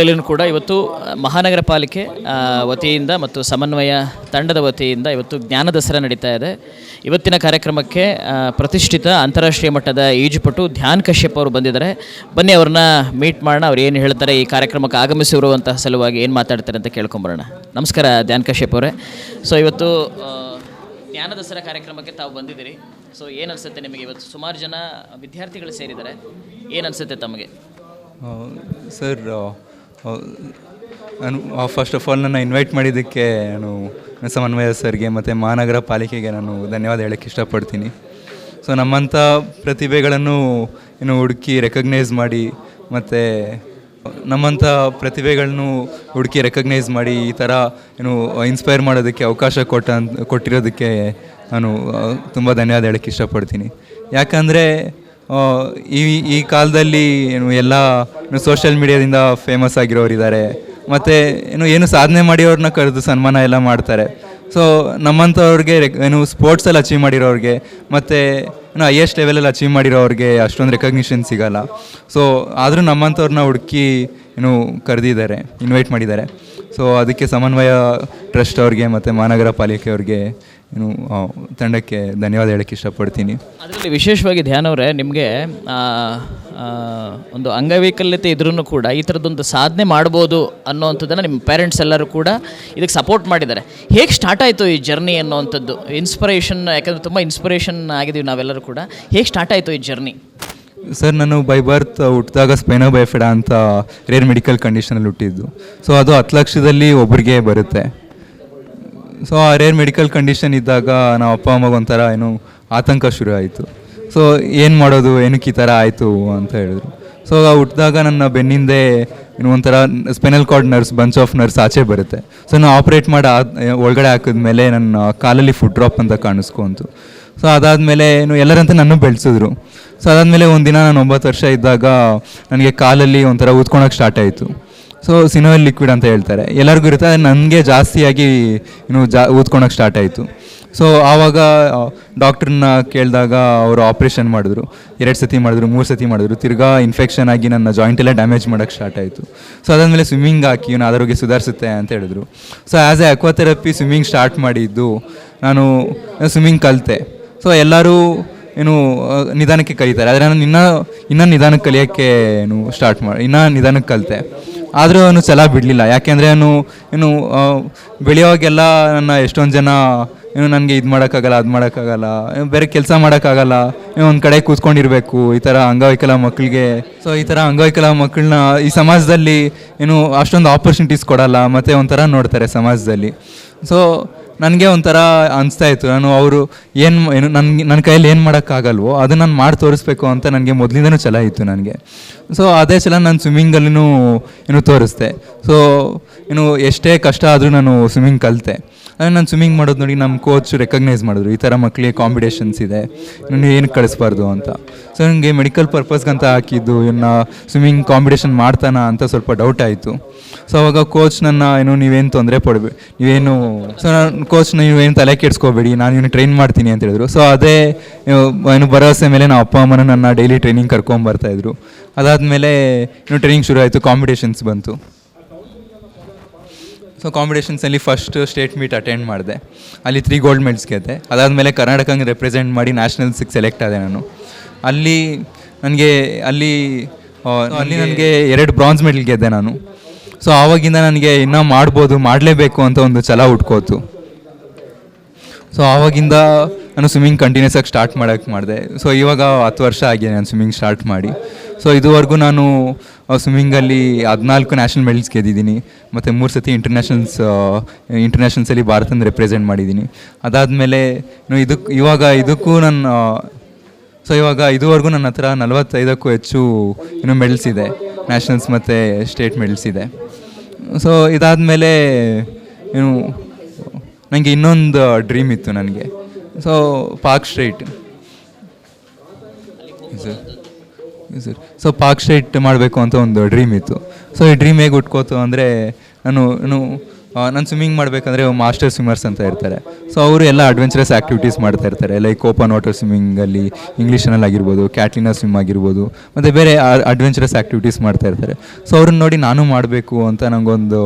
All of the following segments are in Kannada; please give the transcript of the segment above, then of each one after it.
ಎಲ್ಲರೂ ಕೂಡ ಇವತ್ತು ಮಹಾನಗರ ಪಾಲಿಕೆ ವತಿಯಿಂದ ಮತ್ತು ಸಮನ್ವಯ ತಂಡದ ವತಿಯಿಂದ ಇವತ್ತು ಜ್ಞಾನ ದಸರಾ ನಡೀತಾ ಇದೆ. ಇವತ್ತಿನ ಕಾರ್ಯಕ್ರಮಕ್ಕೆ ಪ್ರತಿಷ್ಠಿತ ಅಂತಾರಾಷ್ಟ್ರೀಯ ಮಟ್ಟದ ಈಜುಪಟು ಧ್ಯಾನ್ ಕಶ್ಯಪ್ ಅವರು ಬಂದಿದ್ದಾರೆ. ಬನ್ನಿ ಅವ್ರನ್ನ ಮೀಟ್ ಮಾಡೋಣ, ಅವ್ರು ಏನು ಹೇಳ್ತಾರೆ, ಈ ಕಾರ್ಯಕ್ರಮಕ್ಕೆ ಆಗಮಿಸಿರುವಂತಹ ಸಲುವಾಗಿ ಏನು ಮಾತಾಡ್ತಾರೆ ಅಂತ ಕೇಳ್ಕೊಂಬರೋಣ. ನಮಸ್ಕಾರ ಧ್ಯಾನ್ ಕಶ್ಯಪ್ ಅವರೇ. ಸೊ ಇವತ್ತು ಜ್ಞಾನ ದಸರಾ ಕಾರ್ಯಕ್ರಮಕ್ಕೆ ತಾವು ಬಂದಿದ್ದೀರಿ. ಸೊ ಏನು ಅನಿಸುತ್ತೆ ನಿಮಗೆ? ಇವತ್ತು ಸುಮಾರು ಜನ ವಿದ್ಯಾರ್ಥಿಗಳು ಸೇರಿದ್ದಾರೆ. ಏನು ಅನಿಸುತ್ತೆ ತಮಗೆ? ಸರ್ ನಾನು ಫಸ್ಟ್ ಆಫ್ ಆಲ್ ನನ್ನ ಇನ್ವೈಟ್ ಮಾಡಿದ್ದಕ್ಕೆ ನಾನು ಸಮನ್ವಯ ಸರ್ಗೆ ಮತ್ತು ಮಹಾನಗರ ಪಾಲಿಕೆಗೆ ನಾನು ಧನ್ಯವಾದ ಹೇಳೋಕ್ಕೆ ಇಷ್ಟಪಡ್ತೀನಿ. ಸೊ ನಮ್ಮಂಥ ಪ್ರತಿಭೆಗಳನ್ನು ಏನು ಹುಡುಕಿ ರೆಕಗ್ನೈಸ್ ಮಾಡಿ ಮತ್ತು ನಮ್ಮಂಥ ಪ್ರತಿಭೆಗಳನ್ನು ಹುಡುಕಿ ರೆಕಗ್ನೈಸ್ ಮಾಡಿ ಈ ಥರ ಏನು ಇನ್ಸ್ಪೈರ್ ಮಾಡೋದಕ್ಕೆ ಅವಕಾಶ ಕೊಟ್ಟ, ಕೊಟ್ಟಿರೋದಕ್ಕೆ ನಾನು ತುಂಬ ಧನ್ಯವಾದ ಹೇಳಕ್ಕೆ ಇಷ್ಟಪಡ್ತೀನಿ. ಯಾಕಂದರೆ ಈ ಈ ಕಾಲದಲ್ಲಿ ಏನು, ಎಲ್ಲ ಸೋಷಿಯಲ್ ಮೀಡಿಯಾದಿಂದ ಫೇಮಸ್ ಆಗಿರೋರಿದ್ದಾರೆ ಮತ್ತು, ಏನು ಏನು ಸಾಧನೆ ಮಾಡಿರೋರನ್ನ ಕರೆದು ಸನ್ಮಾನ ಎಲ್ಲ ಮಾಡ್ತಾರೆ. ಸೊ ನಮ್ಮಂಥವ್ರಿಗೆ ಏನು ಸ್ಪೋರ್ಟ್ಸಲ್ಲಿ ಅಚೀವ್ ಮಾಡಿರೋರಿಗೆ, ಮತ್ತು, ಏನು ಹೈಯೆಸ್ಟ್ ಲೆವೆಲಲ್ಲಿ ಅಚೀವ್ ಮಾಡಿರೋರಿಗೆ ಅಷ್ಟೊಂದು ರೆಕಗ್ನಿಷನ್ ಸಿಗಲ್ಲ. ಸೊ ಆದರೂ ನಮ್ಮಂಥವ್ರನ್ನ ಹುಡುಕಿ, ಏನು ಕರೆದಿದ್ದಾರೆ ಇನ್ವೈಟ್ ಮಾಡಿದ್ದಾರೆ. ಸೊ ಅದಕ್ಕೆ ಸಮನ್ವಯ ಟ್ರಸ್ಟ್ ಅವ್ರಿಗೆ ಮತ್ತು ಮಹಾನಗರ ಪಾಲಿಕೆ ಅವ್ರಿಗೆ ಏನು ತಂಡಕ್ಕೆ ಧನ್ಯವಾದ ಹೇಳಕ್ಕೆ ಇಷ್ಟಪಡ್ತೀನಿ. ಅದರಲ್ಲಿ ವಿಶೇಷವಾಗಿ ಧ್ಯಾನ ಅವರೇ ನಿಮಗೆ ಒಂದು ಅಂಗವೈಕಲ್ಯತೆ ಇದ್ರೂ ಕೂಡ ಈ ಥರದ್ದೊಂದು ಸಾಧನೆ ಮಾಡ್ಬೋದು ಅನ್ನೋವಂಥದ್ದನ್ನು ನಿಮ್ಮ ಪೇರೆಂಟ್ಸ್ ಎಲ್ಲರೂ ಕೂಡ ಇದಕ್ಕೆ ಸಪೋರ್ಟ್ ಮಾಡಿದ್ದಾರೆ. ಹೇಗೆ ಸ್ಟಾರ್ಟ್ ಆಯಿತು ಈ ಜರ್ನಿ ಅನ್ನೋವಂಥದ್ದು? ಇನ್ಸ್ಪಿರೇಷನ್ ಯಾಕಂದರೆ ತುಂಬ ಇನ್ಸ್ಪಿರೇಷನ್ ಆಗಿದ್ದೀವಿ ನಾವೆಲ್ಲರೂ ಕೂಡ. ಹೇಗೆ ಸ್ಟಾರ್ಟ್ ಆಯಿತು ಈ ಜರ್ನಿ ಸರ್ ನಾನು ಬೈ ಬರ್ತ್ ಹುಟ್ಟಿದಾಗ ಸ್ಪೈನೋ ಬೈಫೆಡಾ ಅಂತ ರೇರ್ ಮೆಡಿಕಲ್ ಕಂಡೀಷನಲ್ಲಿ ಹುಟ್ಟಿದ್ದು. ಸೊ ಅದು ಹತ್ತು ಲಕ್ಷದಲ್ಲಿ ಒಬ್ಬರಿಗೆ ಬರುತ್ತೆ. ಸೊ ಆ ರೇರ್ ಮೆಡಿಕಲ್ ಕಂಡೀಷನ್ ಇದ್ದಾಗ ನಾವು ಅಪ್ಪ, ಅಮ್ಮಗೆ ಒಂಥರ ಏನು ಆತಂಕ ಶುರು ಆಯಿತು. ಸೊ ಏನು ಮಾಡೋದು, ಏನಕ್ಕೆ ಈ ಥರ ಆಯಿತು ಅಂತ ಹೇಳಿದ್ರು. ಸೊ ಹುಟ್ಟಿದಾಗ ನನ್ನ ಬೆನ್ನಿಂದೆ ಏನು ಒಂಥರ spinal cord nerves bunch of nerves ಆಚೆ ಬರುತ್ತೆ. ಸೊ ನಾನು ಆಪ್ರೇಟ್ ಮಾಡಿ, ಒಳಗಡೆ ಹಾಕಿದ್ಮೇಲೆ ನನ್ನ ಕಾಲಲ್ಲಿ ಫುಡ್ ಡ್ರಾಪ್ ಅಂತ ಕಾಣಿಸ್ಕೊಂತು ಸೊ ಅದಾದಮೇಲೆ ಏನು ಎಲ್ಲರಂತ ನನ್ನ ಬೆಳೆಸಿದ್ರು. ಸೊ ಅದಾದಮೇಲೆ ದಿನ ನಾನು ಒಂಬತ್ತು ವರ್ಷ ಇದ್ದಾಗ ನನಗೆ ಕಾಲಲ್ಲಿ ಒಂಥರ ಊದ್ಕೊಳಕ್ಕೆ ಸ್ಟಾರ್ಟ್ ಆಯಿತು. ಸೊ ಸಿನೋವೆಲ್ ಲಿಕ್ವಿಡ್ ಅಂತ ಹೇಳ್ತಾರೆ. ಎಲ್ಲರಿಗೂ ಇರುತ್ತೆ, ಆದರೆ ನನಗೆ ಜಾಸ್ತಿಯಾಗಿ ಇನ್ನು ಜಾ ಊದ್ಕೊಳಕ್ಕೆ ಸ್ಟಾರ್ಟ್ ಆಯಿತು. ಸೊ ಆವಾಗ ಡಾಕ್ಟ್ರನ್ನ ಕೇಳಿದಾಗ ಅವರು ಆಪ್ರೇಷನ್ ಮಾಡಿದ್ರು. ಎರಡು ಸತಿ ಮಾಡಿದ್ರು, ಮೂರು ಸತಿ ಮಾಡಿದ್ರು. ತಿರ್ಗಾ ಇನ್ಫೆಕ್ಷನ್ ಆಗಿ ನನ್ನ ಜಾಯಿಂಟ್ ಎಲ್ಲ ಡ್ಯಾಮೇಜ್ ಮಾಡೋಕ್ಕೆ ಸ್ಟಾರ್ಟ್ ಆಯಿತು. ಸೊ ಅದಾದಮೇಲೆ ಸ್ವಿಮ್ಮಿಂಗ್ ಹಾಕಿ ನಾನು ಆರೋಗ್ಯ ಸುಧಾರಿಸುತ್ತೆ ಅಂತ ಹೇಳಿದ್ರು. So as a aquatherapy swimming start ಮಾಡಿದ್ದು, ನಾನು ಸ್ವಿಮ್ಮಿಂಗ್ ಕಲಿತೆ. ಸೊ ಎಲ್ಲರೂ ಏನು ನಿಧಾನಕ್ಕೆ ಕಲಿತಾರೆ. ಆದರೆ ನಾನು ಇನ್ನೂ ಇನ್ನೂ ನಿಧಾನಕ್ಕೆ ಕಲಿಯೋಕ್ಕೆ, ಏನು ಸ್ಟಾರ್ಟ್ ಮಾಡಿ ಇನ್ನೂ ನಿಧಾನಕ್ಕೆ ಕಲಿತೆ. ಆದರೂ ಅವನು ಛಲ ಬಿಡಲಿಲ್ಲ. ಯಾಕೆಂದರೆ ಅವನು ಏನು ಬೆಳೆಯೋವಾಗೆಲ್ಲ ನನ್ನ ಎಷ್ಟೊಂದು ಜನ ಏನು ನನಗೆ ಇದು ಮಾಡೋಕ್ಕಾಗಲ್ಲ, ಅದು ಮಾಡೋಕ್ಕಾಗಲ್ಲ ಏನು ಬೇರೆ ಕೆಲಸ ಮಾಡೋಕ್ಕಾಗಲ್ಲ ಒಂದು ಕಡೆ ಕೂತ್ಕೊಂಡಿರಬೇಕು, ಈ ಥರ ಅಂಗವಿಕಲ ಮಕ್ಕಳಿಗೆ ಸೊ ಈ ಥರ ಅಂಗವಿಕಲ ಮಕ್ಕಳನ್ನ ಈ ಸಮಾಜದಲ್ಲಿ ಏನು ಅಷ್ಟೊಂದು ಆಪರ್ಚುನಿಟೀಸ್ ಕೊಡಲ್ಲ, ಮತ್ತು ಒಂಥರ ನೋಡ್ತಾರೆ ಸಮಾಜದಲ್ಲಿ. ಸೊ ನನಗೆ ಒಂಥರ ಅನಿಸ್ತಾ ಇತ್ತು. ನಾನು ಅವರು ಏನು ಏನು ನನಗೆ ನನ್ನ ಕೈಯಲ್ಲಿ ಏನು ಮಾಡೋಕ್ಕಾಗಲ್ವೋ ಅದನ್ನು ನಾನು ಮಾಡಿ ತೋರಿಸ್ಬೇಕು ಅಂತ ನನಗೆ ಮೊದಲಿಂದನೂ ಛಲ ಇತ್ತು ನನಗೆ. ಸೊ ಅದೇ ಛಲ ನಾನು ಸ್ವಿಮ್ಮಿಂಗಲ್ಲಿನೂ ಏನು ತೋರಿಸ್ದೆ. ಸೊ ಏನು ಎಷ್ಟೇ ಕಷ್ಟ ಆದರೂ ನಾನು ಸ್ವಿಮ್ಮಿಂಗ್ ಕಲಿತೆ. ಅದೇ ನಾನು ಸ್ವಿಮ್ಮಿಂಗ್ ಮಾಡೋದು ನೋಡಿ ನಮ್ಮ ಕೋಚ್ ರೆಕಗ್ನೈಸ್ ಮಾಡಿದ್ರು, ಈ ಥರ ಮಕ್ಕಳಿಗೆ ಕಾಂಪಿಟೇಷನ್ಸ್ ಇದೆ ನೀವು ಏನು ಕಳಿಸ್ಬಾರ್ದು ಅಂತ. ಸೊ ನನಗೆ ಮೆಡಿಕಲ್ ಪರ್ಪಸ್ಗಂತ ಹಾಕಿದ್ದು ಇನ್ನು ಸ್ವಿಮ್ಮಿಂಗ್ ಕಾಂಪಿಟೇಷನ್ ಮಾಡ್ತಾನ ಅಂತ ಸ್ವಲ್ಪ ಡೌಟ್ ಆಯಿತು. ಸೊ ಅವಾಗ ಕೋಚ್ ನನ್ನ, ಏನು, ನೀವೇನು ತೊಂದರೆ ಪಡಬೇಡಿ ನೀವೇನು ಸೊ ನಾನು ಕೋಚ್ ನೀವೇನು ತಲೆ ಕೆಡಿಸ್ಕೋಬೇಡಿ, ನಾನು ಇವನು ಟ್ರೈನ್ ಮಾಡ್ತೀನಿ ಅಂತ ಹೇಳಿದ್ರು. ಸೊ ಅದೇ ಏನು ಭರವಸೆ ಮೇಲೆ ನಾವು ಅಪ್ಪ, ಅಮ್ಮನ ನನ್ನ ಡೈಲಿ ಟ್ರೈನಿಂಗ್ ಕರ್ಕೊಂಬರ್ತಾಯಿದ್ರು ಅದಾದಮೇಲೆ ಇನ್ನು ಟ್ರೈನಿಂಗ್ ಶುರು ಆಯಿತು ಕಾಂಪಿಟೇಷನ್ಸ್ ಬಂತು. ಸೊ ಕಾಂಪಿಟೇಷನ್ಸಲ್ಲಿ ಫಸ್ಟ್ ಸ್ಟೇಟ್ ಮೀಟ್ ಅಟೆಂಡ್ ಮಾಡಿದೆ. ಅಲ್ಲಿ ತ್ರೀ ಗೋಲ್ಡ್ ಮೆಡಲ್ಸ್ ಗೆದ್ದೆ. ಅದಾದಮೇಲೆ ಕರ್ನಾಟಕಂಗೆ ರೆಪ್ರೆಸೆಂಟ್ ಮಾಡಿ ನ್ಯಾಷನಲ್ಸಿಗೆ ಸೆಲೆಕ್ಟ್ ಆದೆ ನಾನು. ಅಲ್ಲಿ ನನಗೆ ಅಲ್ಲಿ ಅಲ್ಲಿ ನನಗೆ ಎರಡು ಬ್ರಾನ್ಸ್ ಮೆಡಲ್ ಗೆದ್ದೆ ನಾನು. ಸೊ ಆವಾಗಿಂದ ನನಗೆ ಇನ್ನೂ ಮಾಡ್ಬೋದು ಮಾಡಲೇಬೇಕು ಅಂತ ಒಂದು ಛಲ ಹುಟ್ಕೋತು. ಸೊ ಆವಾಗಿಂದ ನಾನು ಸ್ವಿಮ್ಮಿಂಗ್ ಕಂಟಿನ್ಯೂಸ್ ಆಗಿ ಸ್ಟಾರ್ಟ್ ಮಾಡೋಕ್ಕೆ ಮಾಡಿದೆ. ಸೊ ಇವಾಗ ಹತ್ತು ವರ್ಷ ಆಗಿದೆ ನಾನು ಸ್ವಿಮ್ಮಿಂಗ್ ಸ್ಟಾರ್ಟ್ ಮಾಡಿ. ಸೊ ಇದುವರೆಗೂ ನಾನು ಸ್ವಿಮ್ಮಿಂಗಲ್ಲಿ ಹದಿನಾಲ್ಕು ನ್ಯಾಷನಲ್ ಮೆಡಲ್ಸ್ ಗೆದ್ದಿದ್ದೀನಿ. ಮತ್ತು ಮೂರು ಸತಿ ಇಂಟರ್ನ್ಯಾಷನಲ್ಸ್ ಇಂಟರ್ನ್ಯಾಷನಲ್ಸಲ್ಲಿ ಭಾರತನ ರೆಪ್ರೆಸೆಂಟ್ ಮಾಡಿದ್ದೀನಿ. ಅದಾದಮೇಲೆ ಇದಕ್ಕೆ ಇವಾಗ ಇದಕ್ಕೂ ನನ್ನ ಸೊ ಇವಾಗ ಇದುವರೆಗೂ ನನ್ನ ಹತ್ರ ನಲವತ್ತೈದಕ್ಕೂ ಹೆಚ್ಚು ಏನು ಮೆಡಲ್ಸ್ ಇದೆ. ನ್ಯಾಷನಲ್ಸ್ ಮತ್ತು ಸ್ಟೇಟ್ ಮೆಡಲ್ಸ್ ಇದೆ. ಸೊ ಇದಾದಮೇಲೆ ಏನು ನನಗೆ ಇನ್ನೊಂದು ಡ್ರೀಮ್ ಇತ್ತು ನನಗೆ. So Palk Strait sir sir so Palk Strait ಮಾಡಬೇಕು ಅಂತ ಒಂದು ಡ್ರೀಮ್ ಇತ್ತು. ಸೊ ಈ ಡ್ರೀಮ್ ಹೇಗೆ ಉಟ್ಕೋತು ಅಂದರೆ, ನಾನು ನಾನು ನಾನು ಸ್ವಿಮ್ಮಿಂಗ್ ಮಾಡಬೇಕಂದ್ರೆ ಮಾಸ್ಟರ್ ಸ್ವಿಮ್ಮರ್ಸ್ ಅಂತ ಇರ್ತಾರೆ. ಸೊ ಅವರು ಎಲ್ಲ ಅಡ್ವೆಂಚರಸ್ ಆ್ಯಕ್ಟಿವಿಟೀಸ್ ಮಾಡ್ತಾ ಇರ್ತಾರೆ. ಲೈಕ್ ಓಪನ್ ವಾಟರ್ ಸ್ವಿಮ್ಮಿಂಗಲ್ಲಿ ಇಂಗ್ಲೀಷನಲ್ಲಿ ಆಗಿರ್ಬೋದು ಕ್ಯಾಟ್ಲಿನ ಸ್ವಿಮ್ ಆಗಿರ್ಬೋದು, ಮತ್ತು ಬೇರೆ ಅಡ್ವೆಂಚರಸ್ ಆ್ಯಕ್ಟಿವಿಟೀಸ್ ಮಾಡ್ತಾ ಇರ್ತಾರೆ. ಸೊ ಅವ್ರನ್ನ ನೋಡಿ ನಾನು ಮಾಡಬೇಕು ಅಂತ ನನಗೊಂದು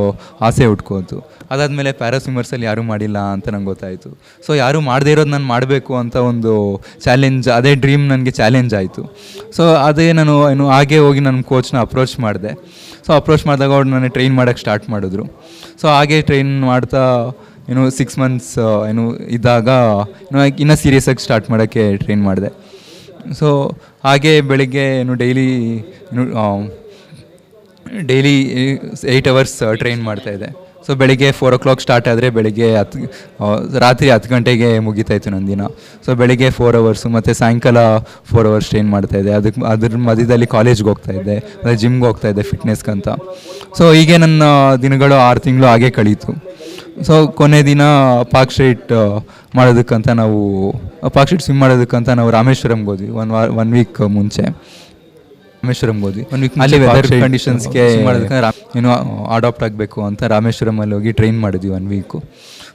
ಆಸೆ ಹುಟ್ಕೋತು ಅದಾದಮೇಲೆ ಪ್ಯಾರಾಸ್ವಿಮರ್ಸಲ್ಲಿ ಯಾರೂ ಮಾಡಿಲ್ಲ ಅಂತ ನಂಗೆ ಗೊತ್ತಾಯಿತು. ಸೊ ಯಾರೂ ಮಾಡದೇ ಇರೋದು ನಾನು ಮಾಡಬೇಕು ಅಂತ ಒಂದು ಚಾಲೆಂಜ್ ಅದೇ ಡ್ರೀಮ್ ನನಗೆ ಚಾಲೆಂಜ್ ಆಯಿತು. ಸೊ ಅದೇ ನಾನು ಏನು ಹಾಗೆ ಹೋಗಿ ನನ್ನ ಕೋಚ್ನ ಅಪ್ರೋಚ್ ಮಾಡಿದೆ. ಸೊ ಅಪ್ರೋಚ್ ಮಾಡಿದಾಗ ಅವ್ರು ನನಗೆ ಟ್ರೈನ್ ಮಾಡೋಕ್ಕೆ ಸ್ಟಾರ್ಟ್ ಮಾಡಿದ್ರು. ಸೊ ಹಾಗೆ ಟ್ರೈನ್ ಮಾಡ್ತಾ ಏನು ಸಿಕ್ಸ್ ಮಂತ್ಸ್ ಏನು ಇದ್ದಾಗ ಏನು ಇನ್ನೂ ಸೀರಿಯಸ್ಸಾಗಿ ಸ್ಟಾರ್ಟ್ ಮಾಡೋಕ್ಕೆ ಟ್ರೈನ್ ಮಾಡಿದೆ. ಸೊ ಹಾಗೆ ಬೆಳಿಗ್ಗೆ ಏನು ಡೈಲಿ ಏನು ಡೈಲಿ ಏಯ್ಟ್ ಅವರ್ಸ್ ಟ್ರೈನ್ ಮಾಡ್ತಾಯಿದ್ದೆ ಸೊ ಬೆಳಿಗ್ಗೆ ಫೋರ್ ಓ ಕ್ಲಾಕ್ ಸ್ಟಾರ್ಟ್ ಆದರೆ ಬೆಳಿಗ್ಗೆ ಹತ್ತು ರಾತ್ರಿ ಹತ್ತು ಗಂಟೆಗೆ ಮುಗಿತಾಯಿತ್ತು ನನ್ನ ದಿನ ಸೊ ಬೆಳಿಗ್ಗೆ ಫೋರ್ ಅವರ್ಸು ಮತ್ತು ಸಾಯಂಕಾಲ ಫೋರ್ ಅವರ್ಸ್ ಟ್ರೈನ್ ಮಾಡ್ತಾಯಿದ್ದೆ ಅದಕ್ಕೆ ಅದ್ರ ಮಧ್ಯದಲ್ಲಿ ಕಾಲೇಜ್ಗೆ ಹೋಗ್ತಾಯಿದ್ದೆ ಮತ್ತು ಜಿಮ್ಗೆ ಹೋಗ್ತಾಯಿದ್ದೆ ಫಿಟ್ನೆಸ್ಗಂತ ಸೊ ಹೀಗೆ ನನ್ನ ದಿನಗಳು ಆರು ತಿಂಗಳು ಹಾಗೆ ಕಳೀತು. ಸೊ ಕೊನೆ ದಿನ ಪಾಕ್ ಸ್ಟ್ರೀಟ್ ಮಾಡೋದಕ್ಕಂತ ನಾವು ಪಾಕ್ ಸ್ಟ್ರೀಟ್ ಸ್ವಿಮ್ ಮಾಡೋದಕ್ಕಂತ ನಾವು ರಾಮೇಶ್ವರಂಗೆ ಹೋದ್ವಿ. ಒನ್ ವಾರ ಒನ್ ವೀಕ್ ಮುಂಚೆ. ರಾಮೇಶ್ವರಂಗೆ ಹೋದ್ವಿ ಒನ್ ವೀಕ್ ಅಲ್ಲಿ ವೆದರ್ ಕಂಡೀಷನ್ಸ್ಗೆ ಮಾಡೋದಕ್ಕೆ ಏನು ಅಡಾಪ್ಟ್ ಆಗಬೇಕು ಅಂತ ರಾಮೇಶ್ವರಮಲ್ಲಿ ಹೋಗಿ ಟ್ರೈನ್ ಮಾಡಿದ್ವಿ ಒನ್ ವೀಕು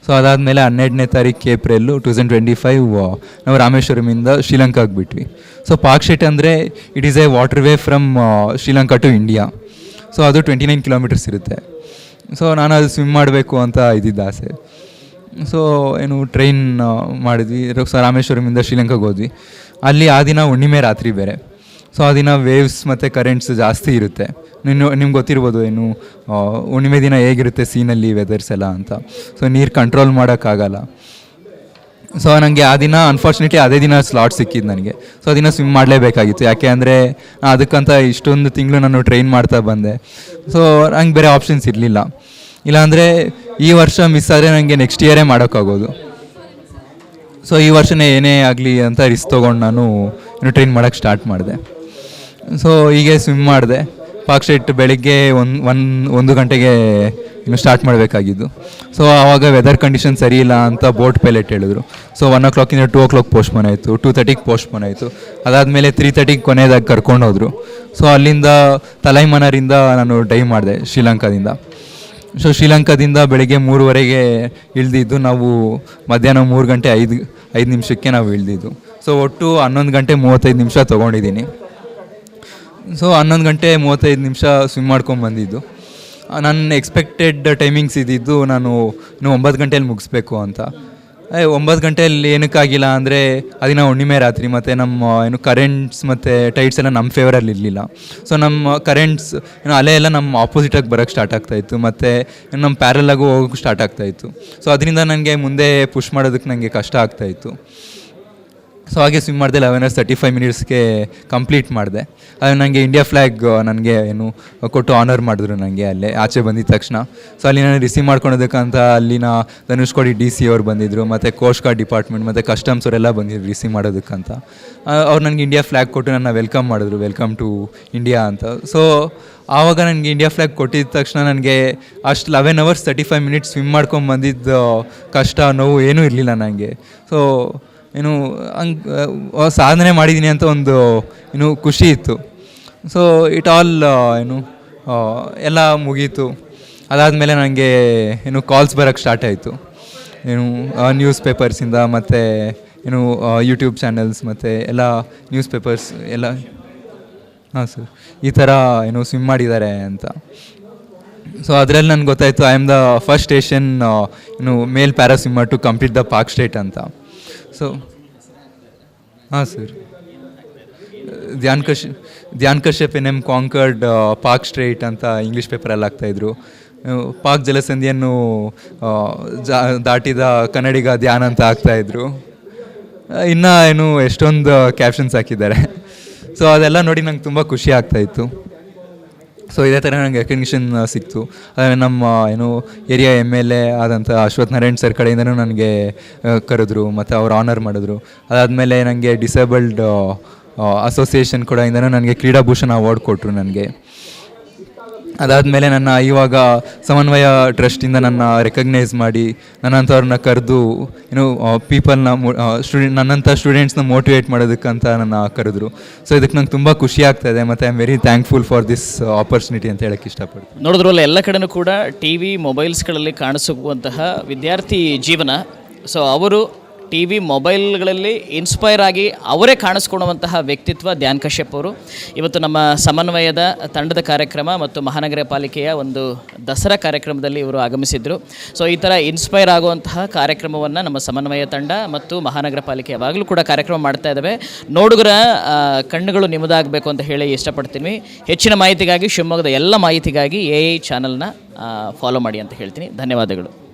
ಸೊ ಅದಾದಮೇಲೆ ಹನ್ನೆರಡನೇ ತಾರೀಕು April two thousand twenty five ನಾವು ರಾಮೇಶ್ವರಮಿಂದ ಶ್ರೀಲಂಕಾಗೆ ಬಿಟ್ವಿ ಸೊ ಪಾಕ್ ಶೀಟ್ ಅಂದರೆ it is a water way from Sri Lanka to India so ಅದು ಟ್ವೆಂಟಿ ನೈನ್ ಕಿಲೋಮೀಟರ್ಸ್ ಇರುತ್ತೆ. ಸೊ ನಾನು ಅದು ಸ್ವಿಮ್ ಮಾಡಬೇಕು ಅಂತ ಇದ್ದಿದ್ದ ಆಸೆ. ಸೊ ಏನು ಟ್ರೈನ್ ಮಾಡಿದ್ವಿ. ಸೊ ಸ- ರಾಮೇಶ್ವರಮಿಂದ ಶ್ರೀಲಂಕಾಗೆ ಹೋದ್ವಿ. ಅಲ್ಲಿ ಆ ದಿನ ಹುಣ್ಣಿಮೆ ರಾತ್ರಿ ಬೇರೆ. ಸೊ ಆ ದಿನ ವೇವ್ಸ್ ಮತ್ತು ಕರೆಂಟ್ಸ್ ಜಾಸ್ತಿ ಇರುತ್ತೆ. ನೀನು ನಿಮ್ಗೆ ಗೊತ್ತಿರ್ಬೋದು ಏನು ಹುಣ್ಣಿಮೆ ದಿನ ಹೇಗಿರುತ್ತೆ ಸೀನಲ್ಲಿ ವೆದರ್ಸ್ ಎಲ್ಲ ಅಂತ. ಸೊ ನೀರು ಕಂಟ್ರೋಲ್ ಮಾಡೋಕ್ಕಾಗಲ್ಲ ಸೊ ನನಗೆ ಆ ದಿನ ಅನ್ಫಾರ್ಚುನೇಟ್ಲಿ ಅದೇ ದಿನ ಸ್ಲಾಟ್ ಸಿಕ್ಕಿದ್ದು ನನಗೆ. ಸೊ ಆ ದಿನ ಸ್ವಿಮ್ ಮಾಡಲೇಬೇಕಾಗಿತ್ತು. ಯಾಕೆ ಅಂದರೆ ಅದಕ್ಕಂತ ಇಷ್ಟೊಂದು ತಿಂಗಳು ನಾನು ಟ್ರೈನ್ ಮಾಡ್ತಾ ಬಂದೆ. ಸೊ ನಂಗೆ ಬೇರೆ ಆಪ್ಷನ್ಸ್ ಇರಲಿಲ್ಲ. ಇಲ್ಲಾಂದರೆ, ಈ ವರ್ಷ ಮಿಸ್ ಆದರೆ ನನಗೆ ನೆಕ್ಸ್ಟ್ ಇಯರೇ ಮಾಡೋಕ್ಕಾಗೋದು. ಸೊ ಈ ವರ್ಷನೇ ಏನೇ ಆಗಲಿ ಅಂತ ರಿಸ್ಕ್ ತೊಗೊಂಡು ನಾನು ಇನ್ನು ಟ್ರೈನ್ ಮಾಡೋಕ್ಕೆ ಸ್ಟಾರ್ಟ್ ಮಾಡಿದೆ. ಸೊ ಹೀಗೆ ಸ್ವಿಮ್ ಮಾಡಿದೆ. ಪಾಕ್ ಸ್ಟ್ರೀಟ್ ಬೆಳಿಗ್ಗೆ ಒಂದು ಒನ್ ಒಂದು ಗಂಟೆಗೆ ಸ್ಟಾರ್ಟ್ ಮಾಡಬೇಕಾಗಿದ್ದು. ಸೊ ಆವಾಗ ವೆದರ್ ಕಂಡೀಷನ್ ಸರಿ ಇಲ್ಲ ಅಂತ ಬೋಟ್ ಪೈಲಟ್ ಹೇಳಿದ್ರು. ಸೊ ಒನ್ ಓ ಕ್ಲಾಕಿಂದ ಟೂ ಓ ಕ್ಲಾಕ್ ಪೋಸ್ಟ್ಪೋನ್ ಆಯಿತು ಟೂ ತರ್ಟಿಗೆ ಪೋಸ್ಟ್ಪೋನ್ ಆಯಿತು. ಅದಾದಮೇಲೆ ತ್ರೀ ತರ್ಟಿಗೆ ಕೊನೆಯದಾಗಿ ಕರ್ಕೊಂಡು ಹೋದರು. ಸೊ ಅಲ್ಲಿಂದ ತಲೈಮನರಿಂದ ನಾನು ಡೈ ಮಾಡಿದೆ ಶ್ರೀಲಂಕಾದಿಂದ. ಸೊ ಶ್ರೀಲಂಕಾದಿಂದ ಬೆಳಗ್ಗೆ ಮೂರುವರೆಗೆ ಇಳಿದಿದ್ದು ನಾವು ಮಧ್ಯಾಹ್ನ ಮೂರು ಗಂಟೆ ಐದು ಐದು ನಿಮಿಷಕ್ಕೆ ನಾವು ಇಳಿದಿದ್ದು. ಸೊ ಒಟ್ಟು ಹನ್ನೊಂದು ಗಂಟೆ ಮೂವತ್ತೈದು ನಿಮಿಷ ತೊಗೊಂಡಿದ್ದೀನಿ. ಸೊ ಹನ್ನೊಂದು ಗಂಟೆ ಮೂವತ್ತೈದು ನಿಮಿಷ ಸ್ವಿಮ್ ಮಾಡ್ಕೊಂಡು ಬಂದಿದ್ದು. ನನ್ನ ಎಕ್ಸ್ಪೆಕ್ಟೆಡ್ ಟೈಮಿಂಗ್ಸ್ ಇದ್ದಿದ್ದು ನಾನು ಇನ್ನು ಒಂಬತ್ತು ಗಂಟೆಯಲ್ಲಿ ಮುಗಿಸ್ಬೇಕು ಅಂತ. ಒಂಬತ್ತು ಗಂಟೆಯಲ್ಲಿ ಏನಕ್ಕಾಗಿಲ್ಲ ಅಂದರೆ ಅದಿನ ಹುಣ್ಣಿಮೆ ರಾತ್ರಿ ಮತ್ತು ನಮ್ಮ ಏನು ಕರೆಂಟ್ಸ್ ಮತ್ತು ಟೈಟ್ಸ್ ಎಲ್ಲ ನಮ್ಮ ಫೇವರಲ್ಲಿ ಇರಲಿಲ್ಲ. ಸೊ ನಮ್ಮ ಕರೆಂಟ್ಸ್ ಏನು ಅಲೆ ಎಲ್ಲ ನಮ್ಮ ಆಪೋಸಿಟಾಗಿ ಬರೋಕ್ಕೆ ಸ್ಟಾರ್ಟ್ ಆಗ್ತಾಯಿತ್ತು ಮತ್ತು ನಮ್ಮ ಪ್ಯಾರಲಾಗೂ ಹೋಗೋಕ್ಕೆ ಸ್ಟಾರ್ಟ್ ಆಗ್ತಾಯಿತ್ತು ಸೊ ಅದರಿಂದ ನನಗೆ ಮುಂದೆ ಪುಷ್ ಮಾಡೋದಕ್ಕೆ ನನಗೆ ಕಷ್ಟ ಆಗ್ತಾಯಿತ್ತು ಸೊ ಹಾಗೆ ಸ್ವಿಮ್ ಮಾಡಿದೆ ಲೆವೆನ್ ಅವರ್ಸ್ ತರ್ಟಿ ಫೈವ್ ಮಿನಿಟ್ಸ್ಗೆ ಕಂಪ್ಲೀಟ್ ಮಾಡಿದೆ. ಅದು ನನಗೆ ಇಂಡಿಯಾ ಫ್ಲ್ಯಾಗ್ ನನಗೆ ಏನು ಕೊಟ್ಟು ಆನರ್ ಮಾಡಿದ್ರು ನನಗೆ ಅಲ್ಲೇ, ಆಚೆ ಬಂದಿದ ತಕ್ಷಣ. ಸೊ ಅಲ್ಲಿ ನಾನು ರಿಸೀವ್ ಮಾಡ್ಕೊಳೋದಕ್ಕಂತ ಅಲ್ಲಿನ ಧನುಷ್ಕೋಡಿ ಡಿ ಸಿ ಅವ್ರು ಬಂದಿದ್ದರು ಮತ್ತು ಕೋಸ್ಟ್ ಗಾರ್ಡ್ ಡಿಪಾರ್ಟ್ಮೆಂಟ್ ಮತ್ತು ಕಸ್ಟಮ್ಸ್ ಅವರೆಲ್ಲ ಬಂದಿದ್ರು ರಿಸೀವ್ ಮಾಡೋದಕ್ಕಂತ. ಅವ್ರು ನನಗೆ ಇಂಡಿಯಾ ಫ್ಲ್ಯಾಗ್ ಕೊಟ್ಟು ನನ್ನ ವೆಲ್ಕಮ್ ಮಾಡಿದ್ರು ವೆಲ್ಕಮ್ ಟು ಇಂಡಿಯಾ ಅಂತ. ಸೊ ಆವಾಗ ನನಗೆ ಇಂಡಿಯಾ ಫ್ಲ್ಯಾಗ್ ಕೊಟ್ಟಿದ್ದ ತಕ್ಷಣ ನನಗೆ ಅಷ್ಟು eleven hours thirty five minutes swim ಮಾಡ್ಕೊಂಡು ಬಂದಿದ್ದು ಕಷ್ಟ, ನೋವು ಏನೂ ಇರಲಿಲ್ಲ ನನಗೆ ಸೊ ಏನು ಹಂಗೆ ಸಾಧನೆ ಮಾಡಿದ್ದೀನಿ ಅಂತ ಒಂದು ಏನು ಖುಷಿ ಇತ್ತು. ಸೊ ಇಟ್ ಆಲ್ ಏನು ಎಲ್ಲ ಮುಗೀತು. ಅದಾದಮೇಲೆ ನನಗೆ ಏನು ಕಾಲ್ಸ್ ಬರೋಕ್ಕೆ ಸ್ಟಾರ್ಟ್ ಆಯಿತು. ಏನು ನ್ಯೂಸ್ ಪೇಪರ್ಸಿಂದ ಮತ್ತು ಏನು ಯೂಟ್ಯೂಬ್ ಚಾನೆಲ್ಸ್ ಮತ್ತು ಎಲ್ಲ ನ್ಯೂಸ್ ಪೇಪರ್ಸ್ ಎಲ್ಲ, ಹಾಂ ಸರ್ ಈ ಥರ ಏನು ಸ್ವಿಮ್ ಮಾಡಿದ್ದಾರೆ ಅಂತ. ಸೊ ಅದರಲ್ಲಿ ನನಗೆ ಗೊತ್ತಾಯಿತು I am the first station ಏನು male para swimmer to complete the Palk Strait ಅಂತ. ಸೊ ಹಾಂ sir Dhyan ಕಶ್ Dhyan Kashyap N M conquered Palk Strait ಅಂತ ಇಂಗ್ಲೀಷ್ ಪೇಪರಲ್ಲಿ ಹಾಕ್ತಾಯಿದ್ರು ಪಾಕ್ ಜಲಸಂಧಿಯನ್ನು ಆ, ಜಾ ದಾಟಿದ ಕನ್ನಡಿಗ ಧ್ಯಾನ್ ಅಂತ ಆಗ್ತಾಯಿದ್ರು ಇನ್ನೂ ಏನು ಎಷ್ಟೊಂದು ಕ್ಯಾಪ್ಷನ್ಸ್ ಹಾಕಿದ್ದಾರೆ. ಸೊ ಅದೆಲ್ಲ ನೋಡಿ ನಂಗೆ ತುಂಬ ಖುಷಿ ಆಗ್ತಾಯಿತ್ತು ಸೊ ಇದೇ ಥರ ನನಗೆ ರೆಕಗ್ನಿಷನ್ ಸಿಕ್ತು. ಅದೇ ನಮ್ಮ, ಏನು, ಏರಿಯಾ ಎಂ ಎಲ್ ಎ ಆದಂಥ ಅಶ್ವಥ್ ನಾರಾಯಣ್ ಸರ್ ಕಡೆಯಿಂದನೂ ನನಗೆ ಕರೆದ್ರು ಮತ್ತು ಅವ್ರು ಆನರ್ ಮಾಡಿದ್ರು. ಅದಾದಮೇಲೆ ನನಗೆ ಡಿಸೇಬಲ್ಡ್ ಅಸೋಸಿಯೇಷನ್ ಕೂಡ ಇಂದನೂ ನನಗೆ ಕ್ರೀಡಾಭೂಷಣ ಅವಾರ್ಡ್ ಕೊಟ್ಟರು ನನಗೆ. ಅದಾದಮೇಲೆ ನನ್ನ ಇವಾಗ ಸಮನ್ವಯ ಟ್ರಸ್ಟಿಂದ ನನ್ನ ರೆಕಗ್ನೈಸ್ ಮಾಡಿ ನನ್ನಂಥವ್ರನ್ನ ಕರೆದು ಏನು ಪೀಪಲ್ನ ಸ್ಟೂಡೆಂಟ್ ನನ್ನಂಥ ಸ್ಟೂಡೆಂಟ್ಸ್ನ ಮೋಟಿವೇಟ್ ಮಾಡೋದಕ್ಕಂತ ನನ್ನ ಕರೆದ್ರು. ಸೊ ಇದಕ್ಕೆ ನಂಗೆ ತುಂಬ ಖುಷಿ ಆಗ್ತಾ ಇದೆ ಮತ್ತು I am very thankful for this opportunity ಅಂತ ಹೇಳಕ್ಕೆ ಇಷ್ಟಪಡ್ತೀನಿ. ನೋಡಿದ್ರಲ್ಲ ಎಲ್ಲ ಕಡೆನೂ ಕೂಡ ಟಿ ವಿ ಮೊಬೈಲ್ಸ್ಗಳಲ್ಲಿ ಕಾಣಿಸುವಂತಹ ವಿದ್ಯಾರ್ಥಿ ಜೀವನ. ಸೊ ಅವರು ಟಿ ವಿ ಮೊಬೈಲ್ಗಳಲ್ಲಿ ಇನ್ಸ್ಪೈರ್ ಆಗಿ ಅವರೇ ಕಾಣಿಸ್ಕೊಳ್ಳುವಂತಹ ವ್ಯಕ್ತಿತ್ವ ಧ್ಯಾನ್ ಕಶ್ಯಪ್ ಅವರು. ಇವತ್ತು ನಮ್ಮ ಸಮನ್ವಯದ ತಂಡದ ಕಾರ್ಯಕ್ರಮ ಮತ್ತು ಮಹಾನಗರ ಪಾಲಿಕೆಯ ಒಂದು ದಸರಾ ಕಾರ್ಯಕ್ರಮದಲ್ಲಿ ಇವರು ಆಗಮಿಸಿದರು. ಸೊ, ಈ ಥರ ಇನ್ಸ್ಪೈರ್ ಆಗುವಂತಹ ಕಾರ್ಯಕ್ರಮವನ್ನು ನಮ್ಮ ಸಮನ್ವಯ ತಂಡ ಮತ್ತು ಮಹಾನಗರ ಪಾಲಿಕೆ ಯಾವಾಗಲೂ ಕೂಡ ಕಾರ್ಯಕ್ರಮ ಮಾಡ್ತಾ ಇದ್ದಾವೆ ನೋಡುಗರ ಕಣ್ಣುಗಳು ನಿಮ್ಮದಾಗಬೇಕು ಅಂತ ಹೇಳಿ ಇಷ್ಟಪಡ್ತೀನಿ. ಹೆಚ್ಚಿನ ಮಾಹಿತಿಗಾಗಿ, ಶಿವಮೊಗ್ಗದ ಎಲ್ಲ ಮಾಹಿತಿಗಾಗಿ ಎ ಐ ಚಾನಲ್ನ ಫಾಲೋ ಮಾಡಿ ಅಂತ ಹೇಳ್ತೀನಿ. ಧನ್ಯವಾದಗಳು.